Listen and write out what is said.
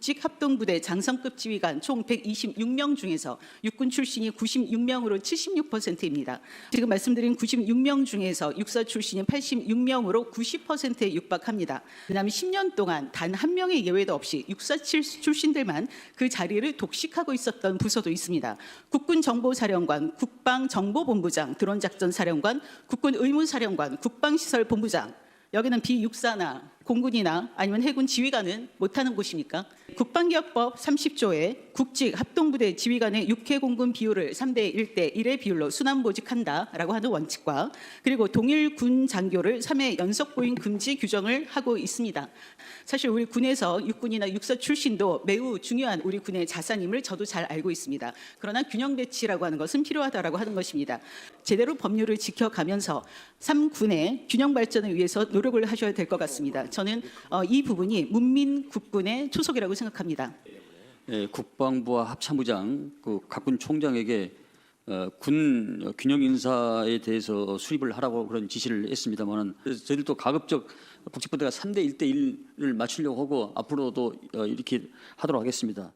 국직 합동부대 장성급 지휘관 총 126명 중에서 육군 출신이 96명으로 76%입니다. 지금 말씀드린 96명 중에서 육사 출신이 86명으로 90%에 육박합니다. 그다음에 10년 동안 단 한 명의 예외도 없이 육사 칠- 출신들만 그 자리를 독식하고 있었던 부서도 있습니다. 국군 정보사령관, 국방정보본부장, 드론작전사령관, 국군 의무사령관, 국방시설본부장 여기는 비육사나 공군이나 아니면 해군 지휘관은 못하는 곳입니까? 국방기업법 30조에 국직 합동부대 지휘관의 육해 공군 비율을 3대 1대 1의 비율로 순환 보직한다라고 하는 원칙과 그리고 동일 군 장교를 3회 연속 보임 금지 규정을 하고 있습니다. 사실 우리 군에서 육군이나 육사 출신도 매우 중요한 우리 군의 자산임을 저도 잘 알고 있습니다. 그러나 균형 배치라고 하는 것은 필요하다라고 하는 것입니다. 제대로 법률을 지켜가면서 3군의 균형 발전을 위해서 노력을 하셔야 될 것 같습니다. 저는 어, 이 부분이 문민 국군의 초석이라고 생각합니다. 예, 국방부와 합참부장, 그 각군 총장에게 어, 군 균형 인사에 대해서 수립을 하라고 그런 지시를 했습니다만은 저희들도 가급적 국직부대가 3대 1대 1을 맞추려고 하고 앞으로도 어, 이렇게 하도록 하겠습니다.